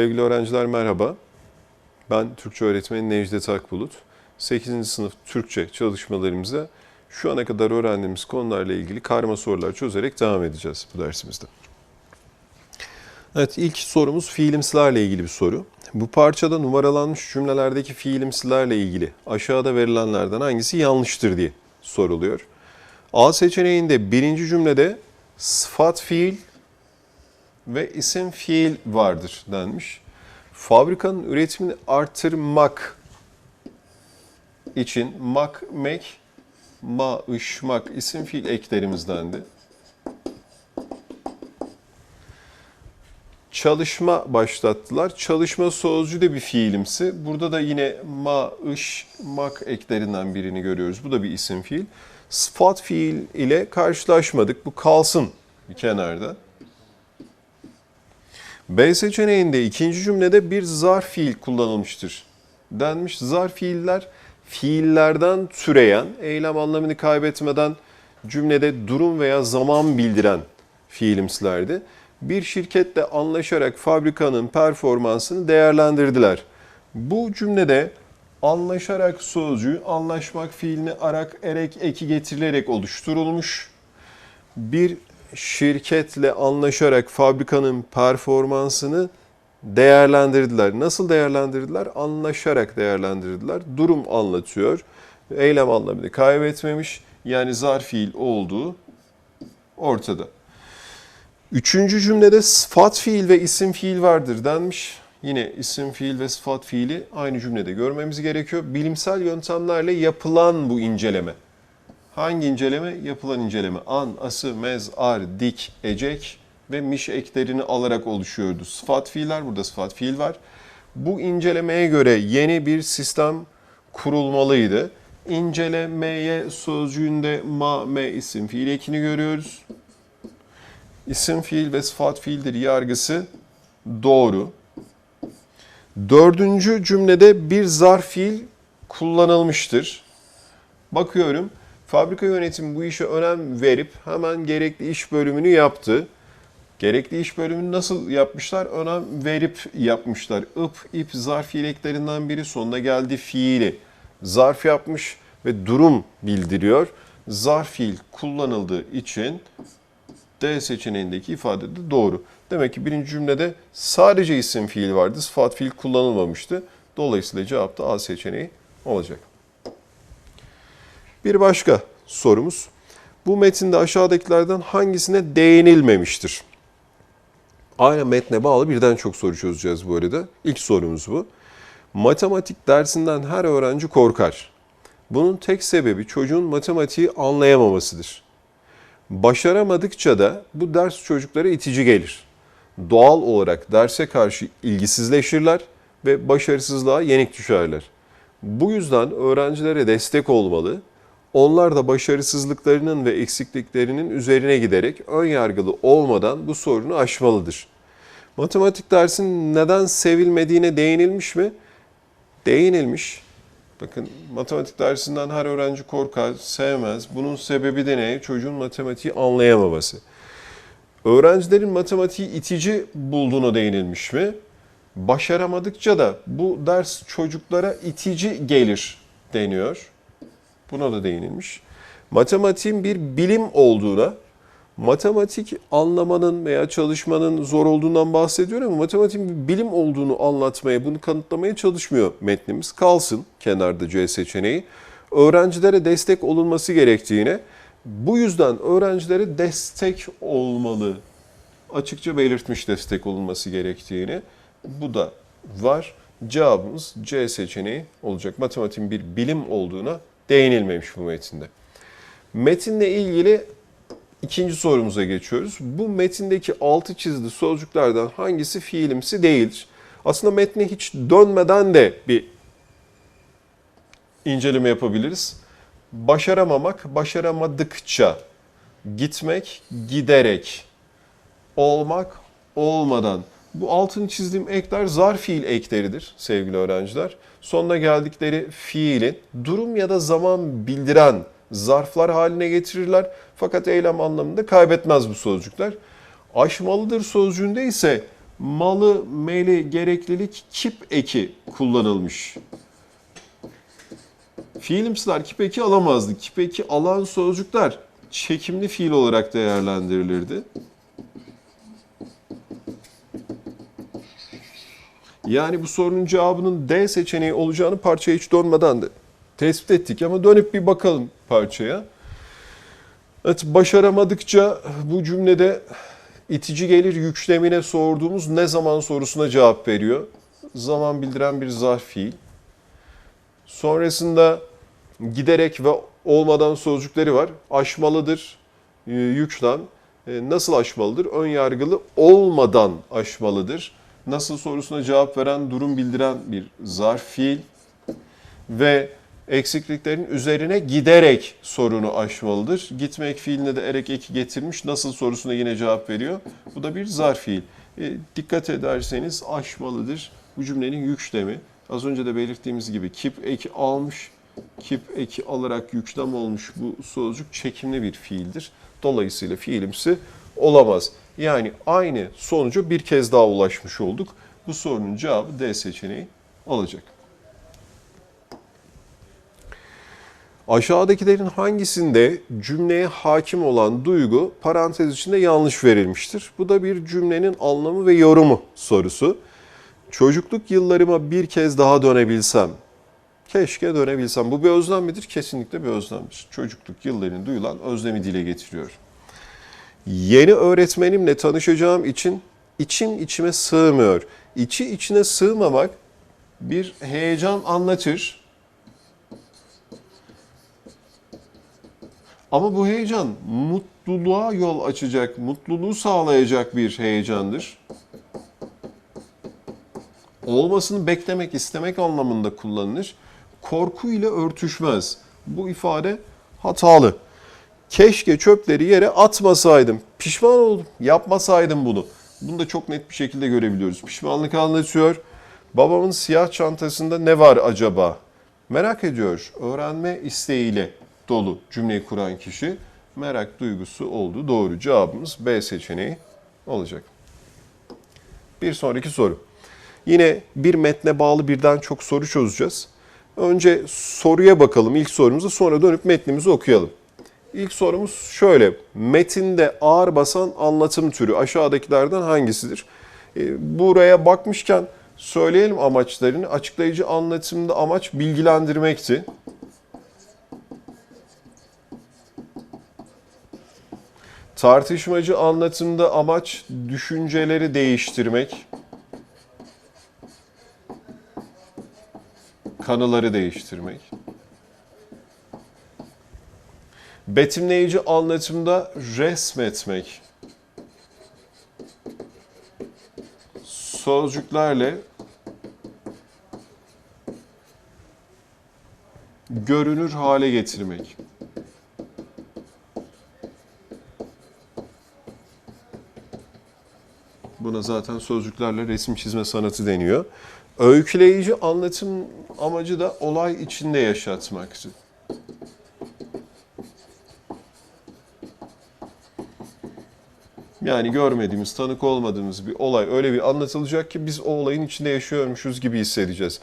Sevgili öğrenciler merhaba. Ben Türkçe öğretmeni Necdet Akbulut. 8. sınıf Türkçe çalışmalarımıza şu ana kadar öğrendiğimiz konularla ilgili karma sorular çözerek devam edeceğiz bu dersimizde. Evet ilk sorumuz fiilimsilerle ilgili bir soru. Bu parçada numaralanmış cümlelerdeki fiilimsilerle ilgili aşağıda verilenlerden hangisi yanlıştır diye soruluyor. A seçeneğinde birinci cümlede sıfat fiil ve isim fiil vardır denmiş. Fabrikanın üretimini artırmak için mak, mek, ma, ış, mak isim fiil eklerimizdendi. Çalışma başlattılar. Çalışma sözcüğü de bir fiilimsi. Burada da yine ma, ış, mak eklerinden birini görüyoruz. Bu da bir isim fiil. Sıfat fiil ile karşılaşmadık. Bu kalsın bir kenarda. B seçeneğinde ikinci cümlede bir zarf fiil kullanılmıştır. Denmiş zarf fiiller fiillerden türeyen, eylem anlamını kaybetmeden cümlede durum veya zaman bildiren fiilimsilerdi. Bir şirketle anlaşarak fabrikanın performansını değerlendirdiler. Bu cümlede anlaşarak sözcüğü anlaşmak fiilini arak, erek, eki getirilerek oluşturulmuş. Bir şirketle anlaşarak fabrikanın performansını değerlendirdiler. Nasıl değerlendirdiler? Anlaşarak değerlendirdiler. Durum anlatıyor. Eylem anlamını kaybetmemiş. Yani zarf fiil olduğu ortada. Üçüncü cümlede sıfat fiil ve isim fiil vardır denmiş. Yine isim fiil ve sıfat fiili aynı cümlede görmemiz gerekiyor. Bilimsel yöntemlerle yapılan bu inceleme. Hangi inceleme? Yapılan inceleme. An, ası, mez, ar, dik, ecek ve miş eklerini alarak oluşuyordu. Sıfat fiiller, burada sıfat fiil var. Bu incelemeye göre yeni bir sistem kurulmalıydı. İncelemeye sözcüğünde ma, me isim fiil ekini görüyoruz. İsim fiil ve sıfat fiildir yargısı doğru. Dördüncü cümlede bir zarf fiil kullanılmıştır. Bakıyorum. Fabrika yönetimi bu işe önem verip hemen gerekli iş bölümünü yaptı. Gerekli iş bölümünü nasıl yapmışlar? Önem verip yapmışlar. Ip, ip zarf fiileklerinden biri sonuna geldi fiili. Zarf yapmış ve durum bildiriyor. Zarf fiil kullanıldığı için D seçeneğindeki ifade de doğru. Demek ki birinci cümlede sadece isim fiil vardı. Sıfat fiil kullanılmamıştı. Dolayısıyla cevap da A seçeneği olacak. Bir başka sorumuz. Bu metinde aşağıdakilerden hangisine değinilmemiştir? Aynı metne bağlı birden çok soru çözeceğiz bu arada. İlk sorumuz bu. Matematik dersinden her öğrenci korkar. Bunun tek sebebi çocuğun matematiği anlayamamasıdır. Başaramadıkça da bu ders çocuklara itici gelir. Doğal olarak derse karşı ilgisizleşirler ve başarısızlığa yenik düşerler. Bu yüzden öğrencilere destek olmalı, onlar da başarısızlıklarının ve eksikliklerinin üzerine giderek ön yargılı olmadan bu sorunu aşmalıdır. Matematik dersinin neden sevilmediğine değinilmiş mi? Değinilmiş. Bakın matematik dersinden her öğrenci korkar, sevmez. Bunun sebebi de ne? Çocuğun matematiği anlayamaması. Öğrencilerin matematiği itici bulduğuna değinilmiş mi? Başaramadıkça da bu ders çocuklara itici gelir deniyor. Buna da değinilmiş. Matematiğin bir bilim olduğuna, matematik anlamanın veya çalışmanın zor olduğundan bahsediyor ama matematiğin bir bilim olduğunu anlatmaya, bunu kanıtlamaya çalışmıyor metnimiz. Kalsın kenarda C seçeneği. Öğrencilere destek olunması gerektiğine, bu yüzden öğrencilere destek olmalı. Açıkça belirtmiş destek olunması gerektiğini. Bu da var. Cevabımız C seçeneği olacak. Matematiğin bir bilim olduğuna değinilmemiş bu metinde. Metinle ilgili ikinci sorumuza geçiyoruz. Bu metindeki altı çizili sözcüklerden hangisi fiilimsi değildir? Aslında metne hiç dönmeden de bir inceleme yapabiliriz. Başaramamak, başaramadıkça, gitmek, giderek, olmak, olmadan. Bu altını çizdiğim ekler zarf fiil ekleridir sevgili öğrenciler. Sonuna geldikleri fiilin durum ya da zaman bildiren zarflar haline getirirler. Fakat eylem anlamında kaybetmez bu sözcükler. Aşmalıdır sözcüğünde ise malı, meli, gereklilik kip eki kullanılmış. Fiilimsiler kip eki alamazdı. Kip eki alan sözcükler çekimli fiil olarak değerlendirilirdi. Yani bu sorunun cevabının D seçeneği olacağını parçaya hiç dönmeden de tespit ettik ama dönüp bir bakalım parçaya. Evet, başaramadıkça bu cümlede itici gelir yüklemine sorduğumuz ne zaman sorusuna cevap veriyor. Zaman bildiren bir zarf fiil. Sonrasında giderek ve olmadan sözcükleri var. Aşmalıdır, e, yüklem. E, Nasıl aşmalıdır? Ön yargılı olmadan aşmalıdır. Nasıl sorusuna cevap veren, durum bildiren bir zarf fiil. Ve eksikliklerin üzerine giderek sorunu aşmalıdır. Gitmek fiiline de erek eki getirmiş. Nasıl sorusuna yine cevap veriyor. Bu da bir zarf fiil. E, dikkat ederseniz aşmalıdır. Bu cümlenin yüklemi. Az önce de belirttiğimiz gibi kip eki almış. Kip eki alarak yüklem olmuş bu sözcük çekimli bir fiildir. Dolayısıyla fiilimsi olamaz. Yani aynı sonuca bir kez daha ulaşmış olduk. Bu sorunun cevabı D seçeneği olacak. Aşağıdakilerin hangisinde cümleye hakim olan duygu parantez içinde yanlış verilmiştir? Bu da bir cümlenin anlamı ve yorumu sorusu. Çocukluk yıllarıma bir kez daha dönebilsem. Keşke dönebilsem. Bu bir özlem midir? Kesinlikle bir özlemdir. Çocukluk yıllarını duyulan özlemi dile getiriyor. Yeni öğretmenimle tanışacağım için içim içime sığmıyor. İçi içine sığmamak bir heyecan anlatır. Ama bu heyecan mutluluğa yol açacak, mutluluğu sağlayacak bir heyecandır. Olmasını beklemek, istemek anlamında kullanılır. Korku ile örtüşmez. Bu ifade hatalı. Keşke çöpleri yere atmasaydım. Pişman oldum. Yapmasaydım bunu. Bunu da çok net bir şekilde görebiliyoruz. Pişmanlık anlatıyor. Babamın siyah çantasında ne var acaba? Merak ediyor. Öğrenme isteğiyle dolu cümleyi kuran kişi merak duygusu olduğu doğru. Cevabımız B seçeneği olacak. Bir sonraki soru. Yine bir metne bağlı birden çok soru çözeceğiz. Önce soruya bakalım ilk sorumuza sonra dönüp metnimizi okuyalım. İlk sorumuz şöyle. Metinde ağır basan anlatım türü aşağıdakilerden hangisidir? E, buraya bakmışken söyleyelim amaçlarını. Açıklayıcı anlatımda amaç bilgilendirmekti. Tartışmacı anlatımda amaç düşünceleri değiştirmek. Kanıları değiştirmek. Betimleyici anlatımda resmetmek. Sözcüklerle görünür hale getirmek. Buna zaten sözcüklerle resim çizme sanatı deniyor. Öyküleyici anlatım amacı da olay içinde yaşatmaktı. Yani görmediğimiz, tanık olmadığımız bir olay öyle bir anlatılacak ki biz o olayın içinde yaşıyormuşuz gibi hissedeceğiz.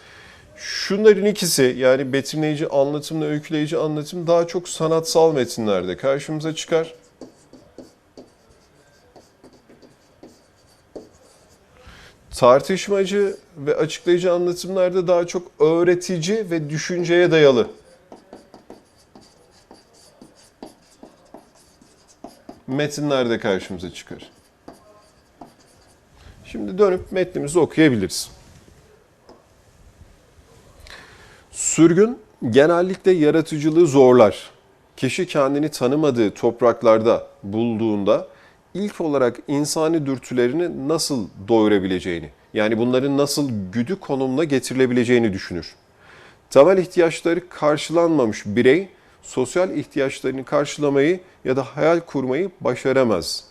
Şunların ikisi yani betimleyici anlatımla öyküleyici anlatım daha çok sanatsal metinlerde karşımıza çıkar. Tartışmacı ve açıklayıcı anlatımlarda daha çok öğretici ve düşünceye dayalı. Metinlerde karşımıza çıkar. Şimdi dönüp metnimizi okuyabiliriz. Sürgün genellikle yaratıcılığı zorlar. Kişi kendini tanımadığı topraklarda bulduğunda ilk olarak insani dürtülerini nasıl doyurabileceğini, yani bunların nasıl güdü konumuna getirilebileceğini düşünür. Temel ihtiyaçları karşılanmamış birey, sosyal ihtiyaçlarını karşılamayı ya da hayal kurmayı başaramaz.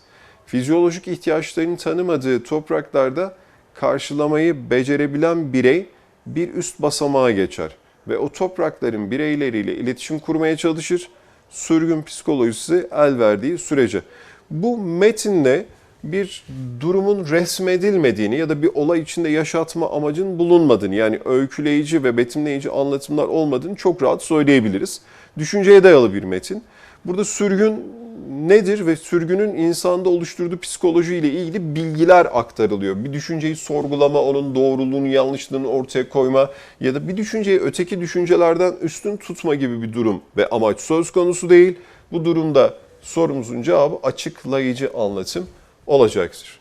Fizyolojik ihtiyaçlarını tanımadığı topraklarda karşılamayı becerebilen birey bir üst basamağa geçer ve o toprakların bireyleriyle iletişim kurmaya çalışır. Sürgün psikolojisi el verdiği sürece. Bu metinde bir durumun resmedilmediğini ya da bir olay içinde yaşatma amacın bulunmadığını yani öyküleyici ve betimleyici anlatımlar olmadığını çok rahat söyleyebiliriz. Düşünceye dayalı bir metin. Burada sürgün nedir ve sürgünün insanda oluşturduğu psikoloji ile ilgili bilgiler aktarılıyor. Bir düşünceyi sorgulama, onun doğruluğunu, yanlışlığını ortaya koyma ya da bir düşünceyi öteki düşüncelerden üstün tutma gibi bir durum ve amaç söz konusu değil. Bu durumda sorumuzun cevabı açıklayıcı anlatım olacaktır.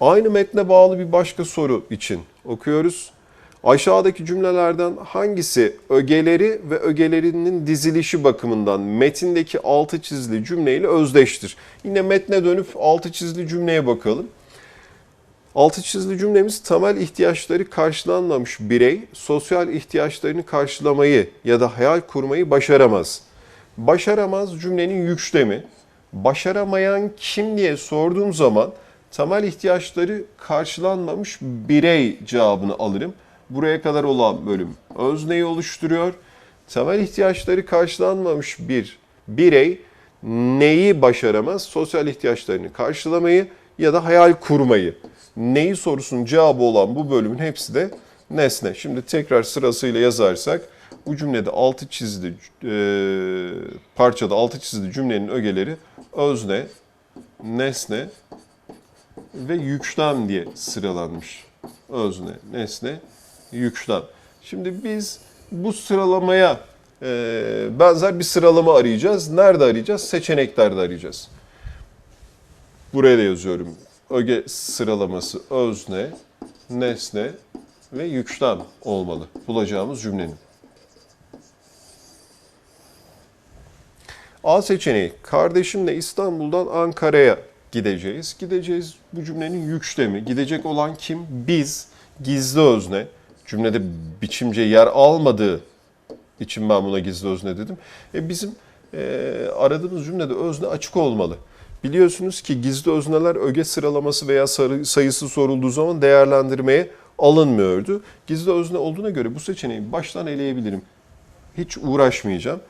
Aynı metne bağlı bir başka soru için okuyoruz. Aşağıdaki cümlelerden hangisi ögeleri ve ögelerinin dizilişi bakımından metindeki altı çizili cümleyle özdeştir? Yine metne dönüp altı çizili cümleye bakalım. Altı çizili cümlemiz temel ihtiyaçları karşılanmamış birey sosyal ihtiyaçlarını karşılamayı ya da hayal kurmayı başaramaz. Başaramaz cümlenin yüklemi. Başaramayan kim diye sorduğum zaman temel ihtiyaçları karşılanmamış birey cevabını alırım. Buraya kadar olan bölüm özneyi oluşturuyor. Temel ihtiyaçları karşılanmamış bir birey neyi başaramaz? Sosyal ihtiyaçlarını karşılamayı ya da hayal kurmayı. Neyi sorusunun cevabı olan bu bölümün hepsi de nesne. Şimdi tekrar sırasıyla yazarsak bu cümlede altı çizili e, parçada altı çizili cümlenin ögeleri özne, nesne ve yüklem diye sıralanmış. Özne, nesne, yüklem. Şimdi biz bu sıralamaya e, benzer bir sıralama arayacağız. Nerede arayacağız? Seçeneklerde arayacağız. Buraya da yazıyorum. Öge sıralaması özne, nesne ve yüklem olmalı. Bulacağımız cümlenin. A seçeneği. Kardeşimle İstanbul'dan Ankara'ya gideceğiz. Gideceğiz bu cümlenin yüklemi. Gidecek olan kim? Biz. Gizli özne. Cümlede biçimce yer almadığı için ben buna gizli özne dedim. E bizim e, aradığımız cümlede özne açık olmalı. Biliyorsunuz ki gizli özneler öge sıralaması veya sayısı sorulduğu zaman değerlendirmeye alınmıyordu. Gizli özne olduğuna göre bu seçeneği baştan eleyebilirim. Hiç uğraşmayacağım.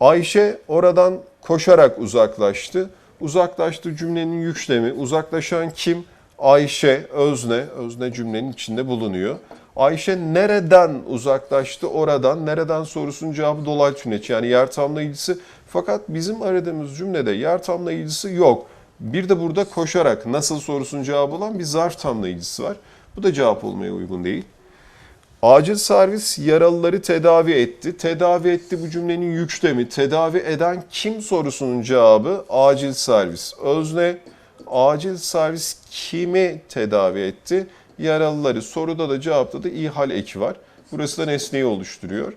Ayşe oradan koşarak uzaklaştı. Uzaklaştı cümlenin yüklemi. Uzaklaşan kim? Ayşe, özne. Özne cümlenin içinde bulunuyor. Ayşe nereden uzaklaştı? Oradan. Nereden sorusunun cevabı dolay tüneç. Yani yer tamlayıcısı. Fakat bizim aradığımız cümlede yer tamlayıcısı yok. Bir de burada koşarak nasıl sorusunun cevabı olan bir zarf tamlayıcısı var. Bu da cevap olmaya uygun değil. Acil servis yaralıları tedavi etti. Tedavi etti bu cümlenin yüklemi. Tedavi eden kim sorusunun cevabı acil servis. Özne acil servis kimi tedavi etti? Yaralıları. Soruda da cevapta da ihal eki var. Burası da nesneyi oluşturuyor.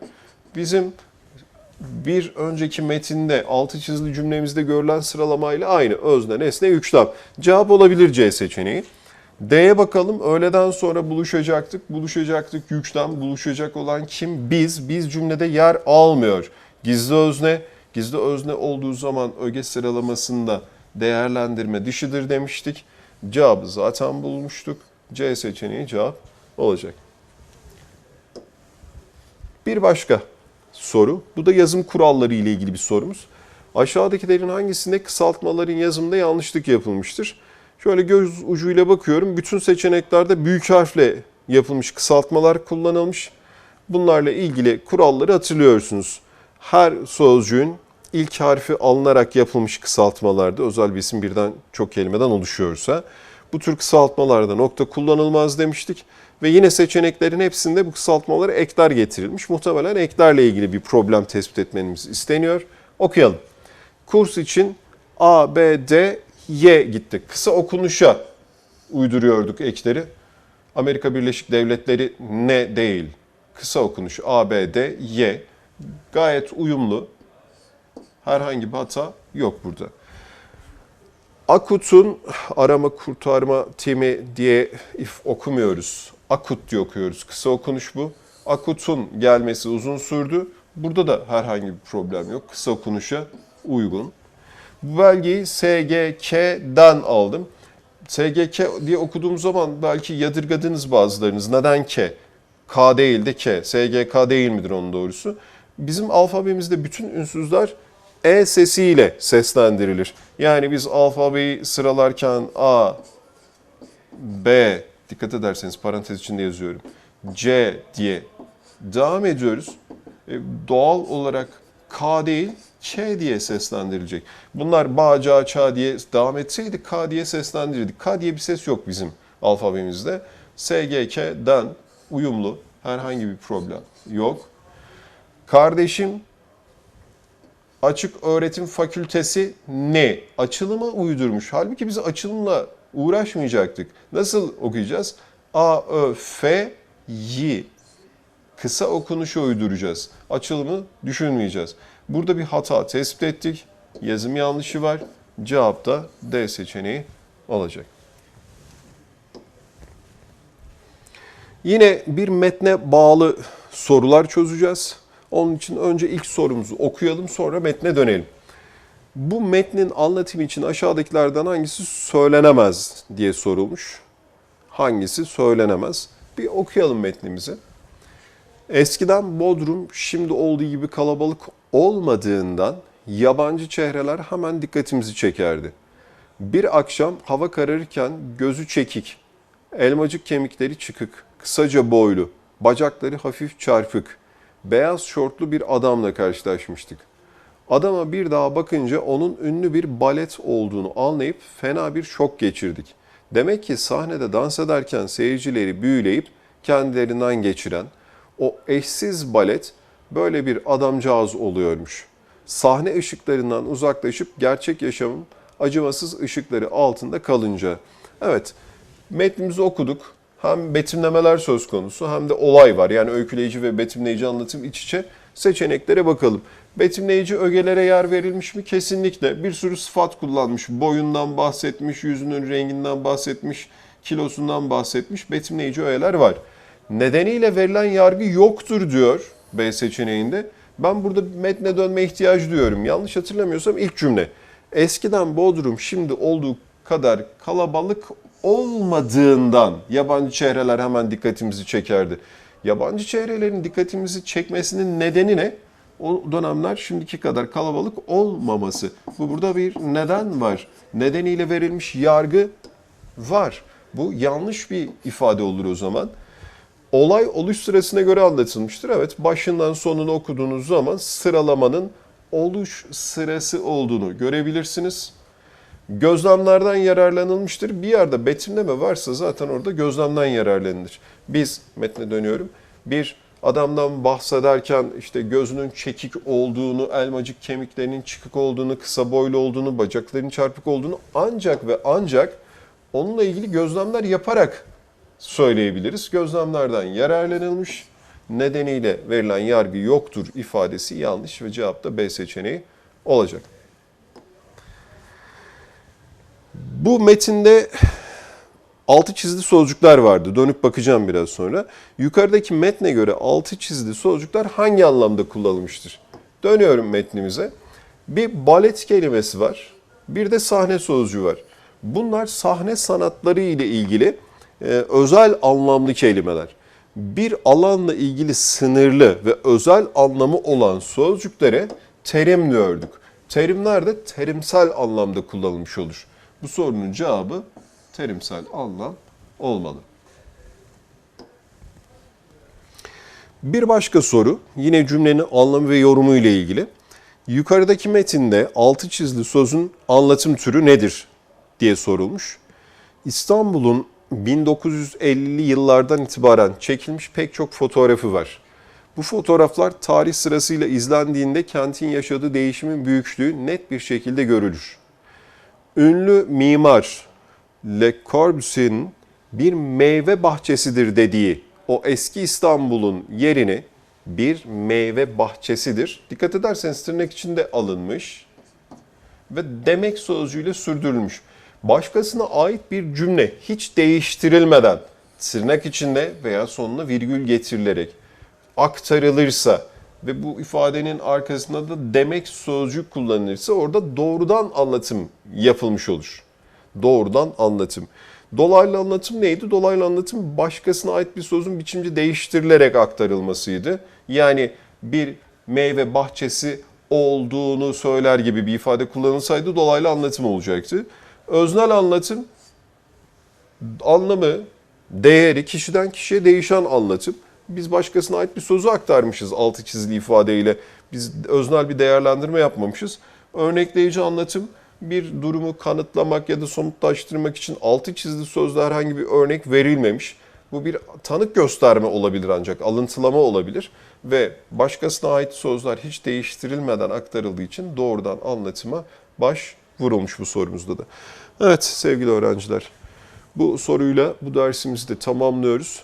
Bizim bir önceki metinde altı çizili cümlemizde görülen sıralamayla aynı. Özne, nesne, yüklem. Cevap olabilir C seçeneği. D'ye bakalım. Öğleden sonra buluşacaktık. Buluşacaktık yüklem. Buluşacak olan kim? Biz. Biz cümlede yer almıyor. Gizli özne. Gizli özne olduğu zaman öge sıralamasında değerlendirme dışıdır demiştik. Cevabı zaten bulmuştuk. C seçeneği cevap olacak. Bir başka soru. Bu da yazım kuralları ile ilgili bir sorumuz. Aşağıdakilerin hangisinde kısaltmaların yazımında yanlışlık yapılmıştır? Şöyle göz ucuyla bakıyorum. Bütün seçeneklerde büyük harfle yapılmış kısaltmalar kullanılmış. Bunlarla ilgili kuralları hatırlıyorsunuz. Her sözcüğün ilk harfi alınarak yapılmış kısaltmalarda özel bir isim birden çok kelimeden oluşuyorsa bu tür kısaltmalarda nokta kullanılmaz demiştik. Ve yine seçeneklerin hepsinde bu kısaltmalara ekler getirilmiş. Muhtemelen eklerle ilgili bir problem tespit etmemiz isteniyor. Okuyalım. Kurs için A, B, D, Y gitti. Kısa okunuşa uyduruyorduk ekleri. Amerika Birleşik Devletleri ne değil. Kısa okunuş A, B, D, Y. Gayet uyumlu. Herhangi bir hata yok burada. Akut'un arama kurtarma timi diye if okumuyoruz. Akut diye okuyoruz. Kısa okunuş bu. Akut'un gelmesi uzun sürdü. Burada da herhangi bir problem yok. Kısa okunuşa uygun. Bu belgeyi SGK'den aldım. SGK diye okuduğum zaman belki yadırgadınız bazılarınız. Neden K? K değil de K. SGK değil midir onun doğrusu? Bizim alfabemizde bütün ünsüzler E sesiyle seslendirilir. Yani biz alfabeyi sıralarken A, B, dikkat ederseniz parantez içinde yazıyorum. C diye devam ediyoruz. E, doğal olarak K değil, K diye seslendirilecek. Bunlar ba, ca, ça diye devam etseydi K diye seslendirirdik. K diye bir ses yok bizim alfabemizde. S, G, K, den uyumlu. Herhangi bir problem yok. Kardeşim Açık Öğretim Fakültesi ne? Açılıma uydurmuş. Halbuki biz açılımla uğraşmayacaktık. Nasıl okuyacağız? A, Ö, F, Y. Kısa okunuşu uyduracağız. Açılımı düşünmeyeceğiz. Burada bir hata tespit ettik. Yazım yanlışı var. Cevap da D seçeneği olacak. Yine bir metne bağlı sorular çözeceğiz. Onun için önce ilk sorumuzu okuyalım sonra metne dönelim. Bu metnin anlatımı için aşağıdakilerden hangisi söylenemez diye sorulmuş. Hangisi söylenemez? Bir okuyalım metnimizi. Eskiden Bodrum şimdi olduğu gibi kalabalık olmadığından yabancı çehreler hemen dikkatimizi çekerdi. Bir akşam hava kararırken gözü çekik, elmacık kemikleri çıkık, kısaca boylu, bacakları hafif çarpık, beyaz şortlu bir adamla karşılaşmıştık. Adama bir daha bakınca onun ünlü bir balet olduğunu anlayıp fena bir şok geçirdik. Demek ki sahnede dans ederken seyircileri büyüleyip kendilerinden geçiren o eşsiz balet böyle bir adamcağız oluyormuş. Sahne ışıklarından uzaklaşıp gerçek yaşamın acımasız ışıkları altında kalınca. Evet, metnimizi okuduk. Hem betimlemeler söz konusu hem de olay var. Yani öyküleyici ve betimleyici anlatım iç içe. Seçeneklere bakalım. Betimleyici ögelere yer verilmiş mi? Kesinlikle. Bir sürü sıfat kullanmış. Boyundan bahsetmiş, yüzünün renginden bahsetmiş, kilosundan bahsetmiş. Betimleyici ögeler var. Nedeniyle verilen yargı yoktur diyor B seçeneğinde. Ben burada metne dönme ihtiyacı duyuyorum. Yanlış hatırlamıyorsam ilk cümle. Eskiden Bodrum şimdi olduğu kadar kalabalık olmadığından yabancı çehreler hemen dikkatimizi çekerdi. Yabancı çehrelerin dikkatimizi çekmesinin nedeni ne? O dönemler şimdiki kadar kalabalık olmaması. Bu burada bir neden var. Nedeniyle verilmiş yargı var. Bu yanlış bir ifade olur o zaman. Olay oluş sırasına göre anlatılmıştır. Evet, başından sonunu okuduğunuz zaman sıralamanın oluş sırası olduğunu görebilirsiniz. Gözlemlerden yararlanılmıştır. Bir yerde betimleme varsa zaten orada gözlemden yararlanılır. Biz, metne dönüyorum, bir adamdan bahsederken işte gözünün çekik olduğunu, elmacık kemiklerinin çıkık olduğunu, kısa boylu olduğunu, bacaklarının çarpık olduğunu ancak ve ancak onunla ilgili gözlemler yaparak söyleyebiliriz. Gözlemlerden yararlanılmış nedeniyle verilen yargı yoktur ifadesi yanlış ve cevap da B seçeneği olacak. Bu metinde altı çizili sözcükler vardı. Dönüp bakacağım biraz sonra. Yukarıdaki metne göre altı çizili sözcükler hangi anlamda kullanılmıştır? Dönüyorum metnimize. Bir balet kelimesi var. Bir de sahne sözcüğü var. Bunlar sahne sanatları ile ilgili e, özel anlamlı kelimeler. Bir alanla ilgili sınırlı ve özel anlamı olan sözcüklere terim diyorduk. Terimler de terimsel anlamda kullanılmış olur. Bu sorunun cevabı terimsel anlam olmalı. Bir başka soru yine cümlenin anlamı ve yorumu ile ilgili. Yukarıdaki metinde altı çizili sözün anlatım türü nedir diye sorulmuş. İstanbul'un 1950'li yıllardan itibaren çekilmiş pek çok fotoğrafı var. Bu fotoğraflar tarih sırasıyla izlendiğinde kentin yaşadığı değişimin büyüklüğü net bir şekilde görülür. Ünlü mimar Le Corbusier'in bir meyve bahçesidir dediği o eski İstanbul'un yerini bir meyve bahçesidir. Dikkat ederseniz tırnak içinde alınmış ve demek sözcüğüyle sürdürülmüş. Başkasına ait bir cümle hiç değiştirilmeden tırnak içinde veya sonuna virgül getirilerek aktarılırsa ve bu ifadenin arkasında da demek sözcük kullanılırsa orada doğrudan anlatım yapılmış olur. Doğrudan anlatım. Dolaylı anlatım neydi? Dolaylı anlatım başkasına ait bir sözün biçimci değiştirilerek aktarılmasıydı. Yani bir meyve bahçesi olduğunu söyler gibi bir ifade kullanılsaydı dolaylı anlatım olacaktı. Öznel anlatım anlamı, değeri kişiden kişiye değişen anlatım. Biz başkasına ait bir sözü aktarmışız altı çizili ifadeyle. Biz öznel bir değerlendirme yapmamışız. Örnekleyici anlatım bir durumu kanıtlamak ya da somutlaştırmak için altı çizili sözde herhangi bir örnek verilmemiş. Bu bir tanık gösterme olabilir ancak alıntılama olabilir ve başkasına ait sözler hiç değiştirilmeden aktarıldığı için doğrudan anlatıma baş vurulmuş bu sorumuzda da. Evet sevgili öğrenciler bu soruyla bu dersimizi de tamamlıyoruz.